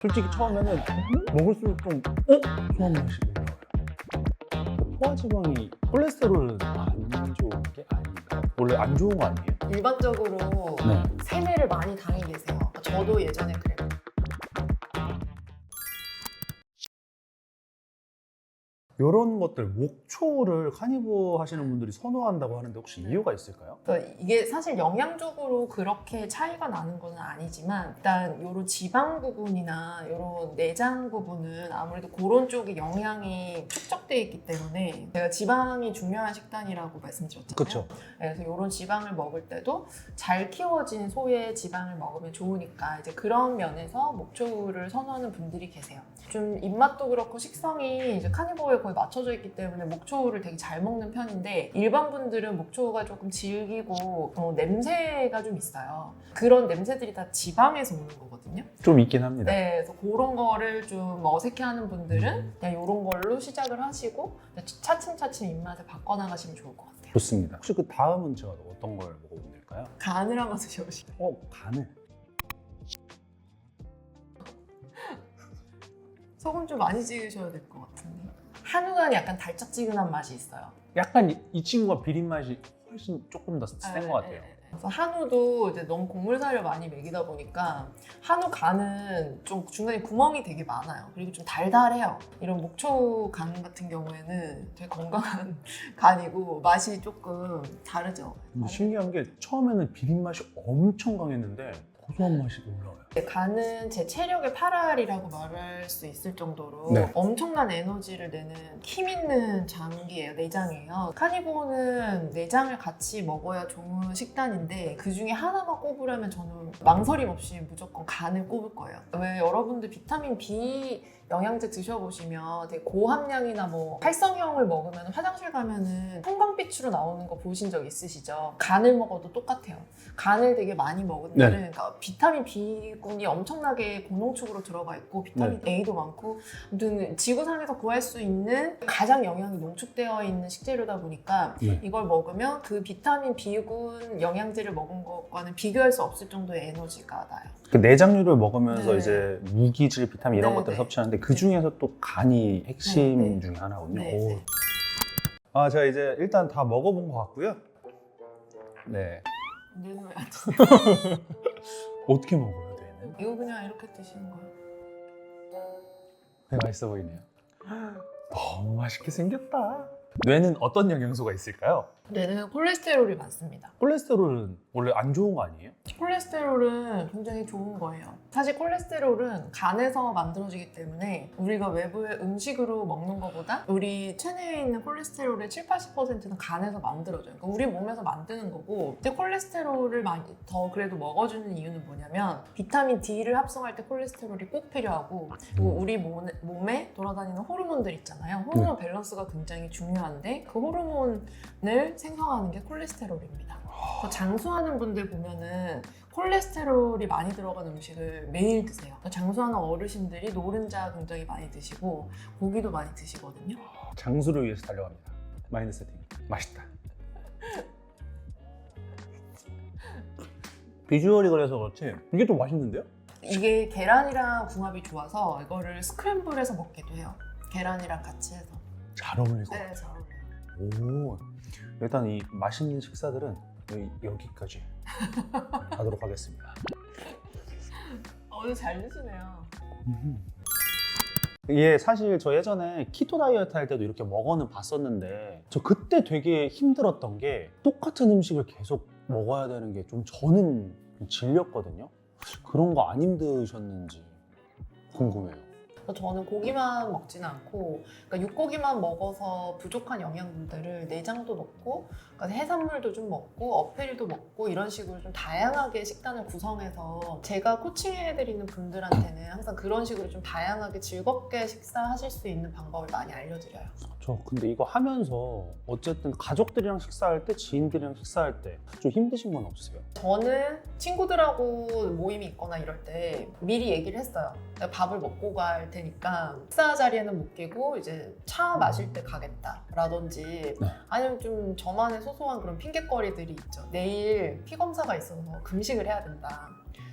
솔직히 처음에는 먹을수록 좀 어? 소한 맛이 올라와요. 포화지방이 콜레스테롤은 안 좋은 게 아닌가? 원래 안 좋은 거 아니에요? 일반적으로 네. 세매를 많이 당해 계세요. 저도 예전에 그래요. 이런 것들 목초를 카니보 하시는 분들이 선호한다고 하는데 혹시 이유가 있을까요? 그러니까 이게 사실 영양적으로 그렇게 차이가 나는 건 아니지만 일단 이런 지방 부분이나 이런 내장 부분은 아무래도 그런 쪽에 영양이 축적돼 있기 때문에 제가 지방이 중요한 식단이라고 말씀드렸잖아요. 그렇죠. 그래서 이런 지방을 먹을 때도 잘 키워진 소의 지방을 먹으면 좋으니까 이제 그런 면에서 목초를 선호하는 분들이 계세요. 좀 입맛도 그렇고 식성이 이제 카니보에 거의 맞춰져 있기 때문에 목초를 되게 잘 먹는 편인데 일반 분들은 목초가 조금 질기고 어, 냄새가 좀 있어요. 그런 냄새들이 다 지방에서 오는 거거든요. 좀 있긴 합니다. 네, 그래서 그런 거를 좀 어색해하는 분들은 그냥 이런 걸로 시작을 하시고 차츰차츰 입맛을 바꿔나가시면 좋을 것 같아요. 좋습니다. 혹시 그 다음은 제가 어떤 걸 먹어보면 될까요? 간을 한번 드셔보시죠. 어, 간을. 소금 좀 많이 찍으셔야 될 것 같은데. 한우간이 약간 달짝지근한 맛이 있어요. 약간 이, 이 친구가 비린 맛이 훨씬 조금 더 센 것 같아요. 네, 네, 네. 그래서 한우도 이제 너무 곡물살을 많이 먹이다 보니까 한우 간은 좀 중간에 구멍이 되게 많아요. 그리고 좀 달달해요. 이런 목초 간 같은 경우에는 되게 건강한 간이고 맛이 조금 다르죠. 근데 신기한 게 처음에는 비린 맛이 엄청 강했는데 고소한 맛이 올라와요. 네, 간은 제 체력의 8알이라고 말할 수 있을 정도로 네. 엄청난 에너지를 내는 힘 있는 장기예요, 내장이에요. 카니보는 내장을 같이 먹어야 좋은 식단인데 그 중에 하나만 꼽으라면 저는 망설임 없이 무조건 간을 꼽을 거예요. 왜 여러분들 비타민 B 영양제 드셔보시면 되게 고함량이나 뭐 활성형을 먹으면 화장실 가면은 형광빛으로 나오는 거 보신 적 있으시죠? 간을 먹어도 똑같아요. 간을 되게 많이 먹은 네. 날은 그러니까 비타민 B 군이 엄청나게 고농축으로 들어가 있고 비타민 네. A도 많고 아무튼 지구상에서 구할 수 있는 가장 영양이 농축되어 있는 식재료다 보니까 네. 이걸 먹으면 그 비타민 B군 영양제를 먹은 것과는 비교할 수 없을 정도의 에너지가 나요. 그 내장류를 먹으면서 네. 이제 무기질, 비타민 이런 네, 것들을 네. 섭취하는데 그 중에서 또 간이 핵심 네, 네. 중에 하나군요. 네, 오. 네. 아, 제가 이제 일단 다 먹어본 것 같고요. 네. 어떻게 먹어요? 이거 그냥 이렇게 드시는 거예요. 되게 맛있어 보이네요. 너무 맛있게 생겼다. 뇌는 어떤 영양소가 있을까요? 뇌는 콜레스테롤이 많습니다. 콜레스테롤은 원래 안 좋은 거 아니에요? 콜레스테롤은 굉장히 좋은 거예요. 사실 콜레스테롤은 간에서 만들어지기 때문에 우리가 외부의 음식으로 먹는 것보다 우리 체내에 있는 콜레스테롤의 7, 80%는 간에서 만들어져요. 그러니까 우리 몸에서 만드는 거고 근데 콜레스테롤을 많이 더 그래도 먹어주는 이유는 뭐냐면 비타민 D를 합성할 때 콜레스테롤이 꼭 필요하고 그리고 우리 몸에, 몸에 돌아다니는 호르몬들 있잖아요. 호르몬 밸런스가 굉장히 중요한데 그 호르몬을 생성하는 게 콜레스테롤입니다. 그 장수하는 분들 보면은 콜레스테롤이 많이 들어간 음식을 매일 드세요. 장수하는 어르신들이 노른자 굉장히 많이 드시고 고기도 많이 드시거든요. 장수를 위해서 달려갑니다. 마인드 세팅. 맛있다. 비주얼이 그래서 그렇지 이게 좀 맛있는데요? 이게 계란이랑 궁합이 좋아서 이거를 스크램블해서 먹기도 해요. 계란이랑 같이 해서. 잘 어울릴 것 네, 잘 어울려요. 오, 일단 이 맛있는 식사들은 여기, 여기까지 하도록 하겠습니다. 어, 오늘 잘 드시네요. 이게 사실 저 예전에 키토 다이어트 할 때도 이렇게 먹어는 봤었는데 저 그때 되게 힘들었던 게 똑같은 음식을 계속 먹어야 되는 게 좀 저는 좀 질렸거든요. 그런 거 안 힘드셨는지 궁금해요. 저는 고기만 먹지는 않고 그러니까 육고기만 먹어서 부족한 영양분들을 내장도 넣고 그러니까 해산물도 좀 먹고 어패류도 먹고 이런 식으로 좀 다양하게 식단을 구성해서 제가 코칭해드리는 분들한테는 항상 그런 식으로 좀 다양하게 즐겁게 식사하실 수 있는 방법을 많이 알려드려요. 저 근데 이거 하면서 어쨌든 가족들이랑 식사할 때 지인들이랑 식사할 때 좀 힘드신 건 없으세요? 저는 친구들하고 모임이 있거나 이럴 때 미리 얘기를 했어요. 내가 밥을 먹고 갈 테니까 식사 자리에는 못 끼고 이제 차 마실 때 가겠다라든지 네. 아니면 좀 저만의 소 소한 그런 핑계거리들이 있죠. 내일 피 검사가 있어서 금식을 해야 된다.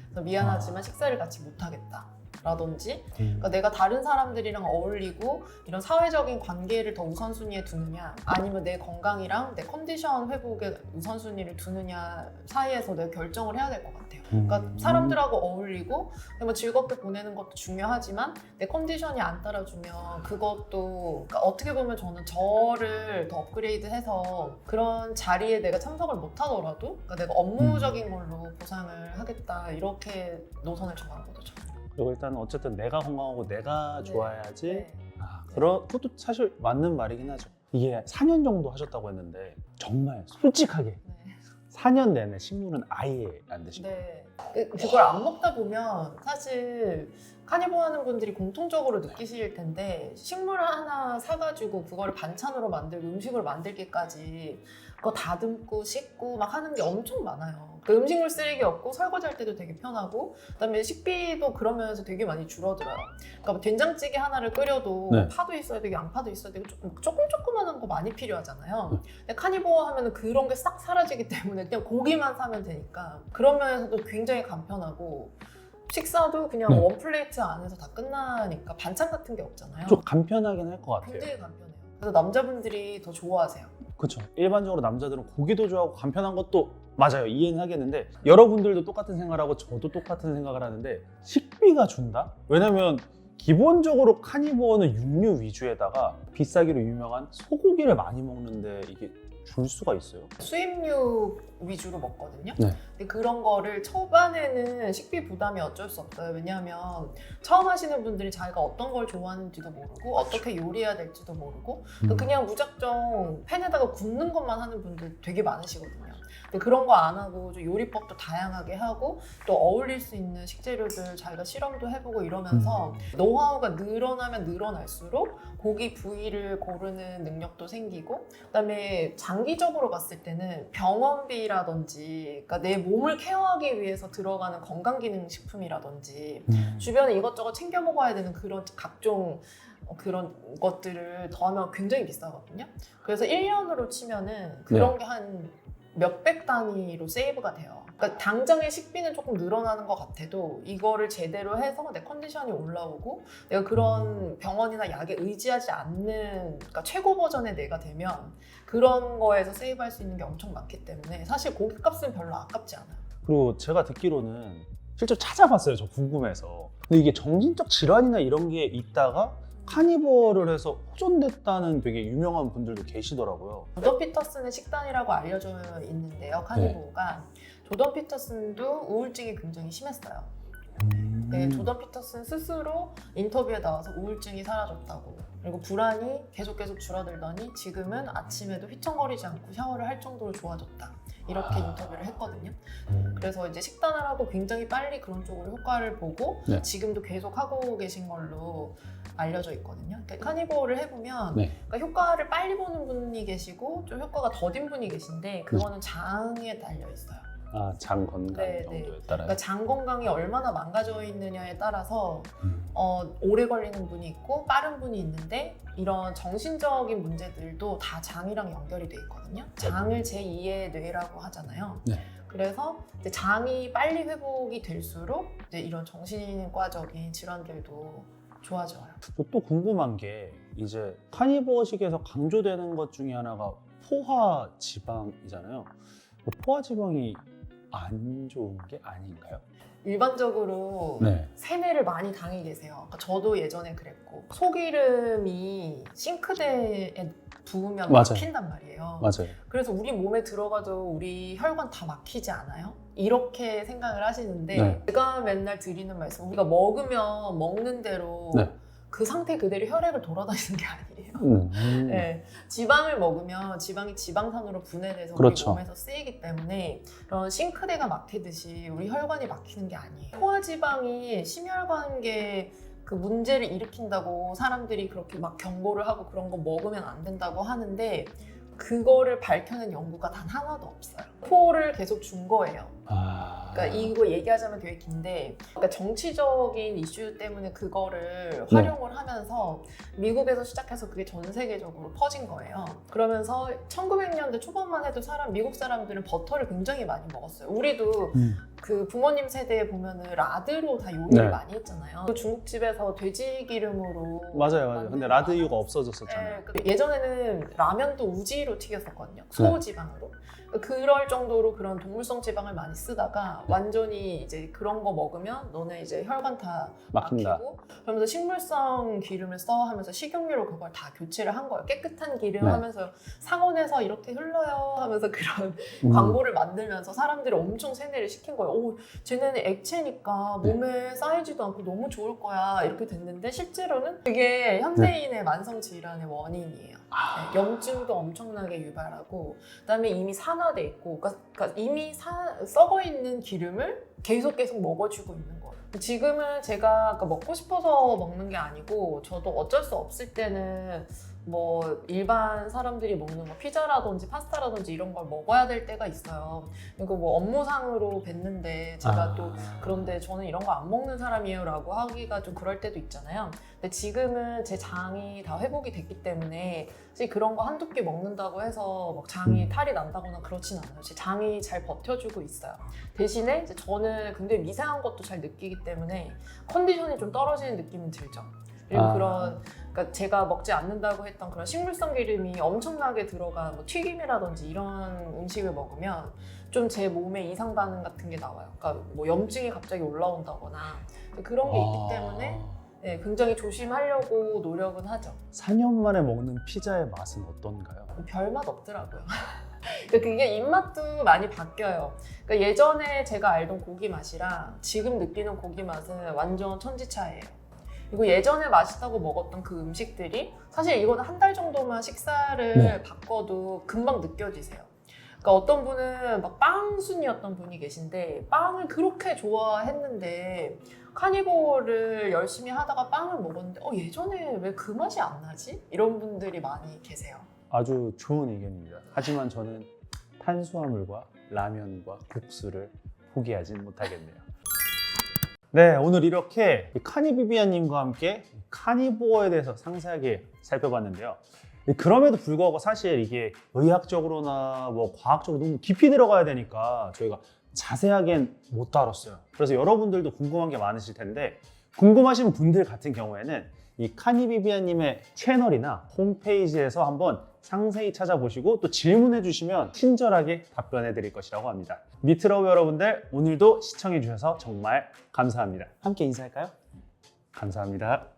그래서 미안하지만 식사를 같이 못 하겠다. 라든지 음. 그러니까 내가 다른 사람들이랑 어울리고 이런 사회적인 관계를 더 우선순위에 두느냐 아니면 내 건강이랑 내 컨디션 회복에 우선순위를 두느냐 사이에서 내가 결정을 해야 될 것 같아요. 그러니까 음. 사람들하고 어울리고 뭐 즐겁게 보내는 것도 중요하지만 내 컨디션이 안 따라주면 그것도 그러니까 어떻게 보면 저는 저를 더 업그레이드해서 그런 자리에 내가 참석을 못하더라도 그러니까 내가 업무적인 걸로 보상을 하겠다 이렇게 노선을 정한 거죠. 저는. 그리고 일단 어쨌든 내가 건강하고 내가 네. 좋아야지 네. 아, 그러, 그것도 사실 맞는 말이긴 하죠. 이게 4년 정도 하셨다고 했는데 정말 솔직하게 네. 4년 내내 식물은 아예 안 드시고 네. 그- 그걸 안 먹다 보면 사실 카니보 하는 분들이 공통적으로 느끼실 텐데 식물 하나 사가지고 그거를 반찬으로 만들고 음식으로 만들기까지 그거 다듬고 씻고 막 하는 게 엄청 많아요. 그 음식물 쓰레기 없고 설거지할 때도 되게 편하고 그다음에 식비도 그런 면에서 되게 많이 줄어들어요. 그러니까 뭐 된장찌개 하나를 끓여도 네. 파도 있어야 되고 양파도 있어야 되고 조금 조금 조그만한 거 많이 필요하잖아요. 네. 근데 카니보어 하면은 그런 게 싹 사라지기 때문에 그냥 고기만 사면 되니까 그런 면에서도 굉장히 간편하고 식사도 그냥 네. 원 플레이트 안에서 다 끝나니까 반찬 같은 게 없잖아요. 좀 간편하긴 할 것 같아요. 굉장히 간편해요. 그래서 남자분들이 더 좋아하세요. 그렇죠. 일반적으로 남자들은 고기도 좋아하고 간편한 것도 맞아요. 이해는 하겠는데 여러분들도 똑같은 생각을 하고 저도 똑같은 생각을 하는데 식비가 준다? 왜냐면 기본적으로 카니버는 육류 위주에다가 비싸기로 유명한 소고기를 많이 먹는데 이게 줄 수가 있어요. 수입류 위주로 먹거든요. 네. 근데 그런 거를 초반에는 식비 부담이 어쩔 수 없어요. 왜냐하면 처음 하시는 분들이 자기가 어떤 걸 좋아하는지도 모르고 어떻게 요리해야 될지도 모르고 음. 그냥 무작정 팬에다가 굽는 것만 하는 분들 되게 많으시거든요. 근데 그런 거 안 하고 좀 요리법도 다양하게 하고 또 어울릴 수 있는 식재료들 자기가 실험도 해보고 이러면서 노하우가 늘어나면 늘어날수록 고기 부위를 고르는 능력도 생기고 그다음에 장기적으로 봤을 때는 병원비 라든지 그러니까 내 몸을 케어하기 위해서 들어가는 건강기능식품이라든지 음. 주변에 이것저것 챙겨 먹어야 되는 그런 각종 어, 그런 것들을 더하면 굉장히 비싸거든요. 그래서 1년으로 치면은 그런 게한 몇백 단위로 세이브가 돼요. 그러니까 당장의 식비는 조금 늘어나는 것 같아도 이거를 제대로 해서 내 컨디션이 올라오고 내가 그런 병원이나 약에 의지하지 않는 그러니까 최고 버전의 내가 되면 그런 거에서 세이브할 수 있는 게 엄청 많기 때문에 사실 고깃값은 별로 아깝지 않아요. 그리고 제가 듣기로는 실제로 찾아봤어요. 저 궁금해서. 근데 이게 정신적 질환이나 이런 게 있다가 카니버를 해서 호전됐다는 되게 유명한 분들도 계시더라고요. 조던 피터슨의 식단이라고 알려져 있는데요. 카니보가 조던 피터슨도 우울증이 굉장히 심했어요. 네, 음. 조던 피터슨 스스로 인터뷰에 나와서 우울증이 사라졌다고. 그리고 불안이 계속 계속 줄어들더니 지금은 아침에도 휘청거리지 않고 샤워를 할 정도로 좋아졌다. 이렇게 아. 인터뷰를 했거든요. 음. 그래서 이제 식단을 하고 굉장히 빨리 그런 쪽으로 효과를 보고 네. 지금도 계속 하고 계신 걸로 알려져 있거든요. 그러니까 카니보를 해보면 네. 그러니까 효과를 빨리 보는 분이 계시고 좀 효과가 더딘 분이 계신데 그거는 장에 달려 있어요. 아, 장 건강 네, 정도에 네. 따라요. 그러니까 장 건강이 얼마나 망가져 있느냐에 따라서 음. 어, 오래 걸리는 분이 있고 빠른 분이 있는데 이런 정신적인 문제들도 다 장이랑 연결이 돼 있거든요. 장을 제2의 뇌라고 하잖아요. 네. 그래서 이제 장이 빨리 회복이 될수록 이제 이런 정신과적인 질환들도 좋아져요. 또 궁금한 게 이제 카니버식에서 강조되는 것 중에 하나가 포화 지방이잖아요. 그 포화 지방이 안 좋은 게 아닌가요? 일반적으로 네. 세뇌를 많이 당해 계세요. 그러니까 저도 예전에 그랬고 소기름이 싱크대에 부으면 맞아요. 막힌단 말이에요. 맞아요. 그래서 우리 몸에 들어가도 우리 혈관 다 막히지 않아요? 이렇게 생각을 하시는데 네. 제가 맨날 드리는 말씀 우리가 먹으면 먹는 대로 네. 그 상태 그대로 혈액을 돌아다니는 게 아니에요. 음. 네, 지방을 먹으면 지방이 지방산으로 분해돼서 그렇죠. 우리 몸에서 쓰이기 때문에 그런 싱크대가 막히듯이 우리 혈관이 막히는 게 아니에요. 포화지방이 심혈관계 그 문제를 일으킨다고 사람들이 그렇게 막 경고를 하고 그런 거 먹으면 안 된다고 하는데 그거를 밝혀낸 연구가 단 하나도 없어요. 포를 계속 준 거예요. 아. 그러니까 이거 얘기하자면 되게 긴데 그러니까 정치적인 이슈 때문에 그거를 네. 활용을 하면서 미국에서 시작해서 그게 전 세계적으로 퍼진 거예요. 그러면서 1900년대 초반만 해도 사람 미국 사람들은 버터를 굉장히 많이 먹었어요. 우리도 음. 그 부모님 세대에 보면은 라드로 다 요리를 네. 많이 했잖아요. 그 중국집에서 돼지 기름으로 맞아요, 맞아요. 근데 라드유가 없어졌었잖아요. 네, 그 예전에는 라면도 우지로 튀겼었거든요. 소지방으로. 그럴 정도로 그런 동물성 지방을 많이 쓰다가 완전히 이제 그런 거 먹으면 너네 이제 혈관 다 막힌다. 막히고 그러면서 식물성 기름을 써 하면서 식용유로 그걸 다 교체를 한 거예요. 깨끗한 기름 네. 하면서 상온에서 이렇게 흘러요 하면서 그런 음. 광고를 만들면서 사람들이 엄청 세뇌를 시킨 거예요. 오, 쟤네는 액체니까 네. 몸에 쌓이지도 않고 너무 좋을 거야. 이렇게 됐는데 실제로는 그게 현대인의 만성 질환의 원인이에요. 네. 아. 네, 염증도 엄청나게 유발하고 그다음에 이미 산화돼 있고 그러니까, 그러니까 이미 사- 썩어 있는 기름을 계속 계속 먹어주고 있는 거예요. 지금은 제가 아까 먹고 싶어서 먹는 게 아니고 저도 어쩔 수 없을 때는 뭐 일반 사람들이 먹는 뭐 피자라든지 파스타라든지 이런 걸 먹어야 될 때가 있어요. 이거 뭐 업무상으로 뵀는데 제가 아. 또 그런데 저는 이런 거 안 먹는 사람이에요라고 하기가 좀 그럴 때도 있잖아요. 근데 지금은 제 장이 다 회복이 됐기 때문에 사실 그런 거 한두 개 먹는다고 해서 막 장이 음. 탈이 난다거나 그렇진 않아요. 제 장이 잘 버텨주고 있어요. 대신에 이제 저는 굉장히 미세한 것도 잘 느끼기 때문에 컨디션이 좀 떨어지는 느낌은 들죠. 그리고 아. 그런 그러니까 제가 먹지 않는다고 했던 그런 식물성 기름이 엄청나게 들어간 뭐 튀김이라든지 이런 음식을 먹으면 좀 제 몸에 이상 반응 같은 게 나와요. 그러니까 뭐 염증이 갑자기 올라온다거나 그런 게 있기 아. 때문에 네, 굉장히 조심하려고 노력은 하죠. 4년 만에 먹는 피자의 맛은 어떤가요? 별맛 없더라고요. 그러니까 그게 입맛도 많이 바뀌어요. 그러니까 예전에 제가 알던 고기 맛이랑 지금 느끼는 고기 맛은 완전 천지 차이예요. 그리고 예전에 맛있다고 먹었던 그 음식들이 사실 이거는 한 달 정도만 식사를 네. 바꿔도 금방 느껴지세요. 그러니까 어떤 분은 막 빵순이었던 분이 계신데 빵을 그렇게 좋아했는데 카니볼을 열심히 하다가 빵을 먹었는데 어 예전에 왜 그 맛이 안 나지? 이런 분들이 많이 계세요. 아주 좋은 의견입니다. 하지만 저는 탄수화물과 라면과 국수를 포기하진 못하겠네요. 네, 오늘 이렇게 카니비비아님과 함께 카니보어에 대해서 상세하게 살펴봤는데요. 그럼에도 불구하고 사실 이게 의학적으로나 뭐 과학적으로 너무 깊이 들어가야 되니까 저희가 자세하게는 못 다뤘어요. 그래서 여러분들도 궁금한 게 많으실 텐데 궁금하신 분들 같은 경우에는 이 카니비비아님의 채널이나 홈페이지에서 한번 상세히 찾아보시고 또 질문해 주시면 친절하게 답변해 드릴 것이라고 합니다. 미트러브 여러분들 오늘도 시청해 주셔서 정말 감사합니다. 함께 인사할까요? 감사합니다.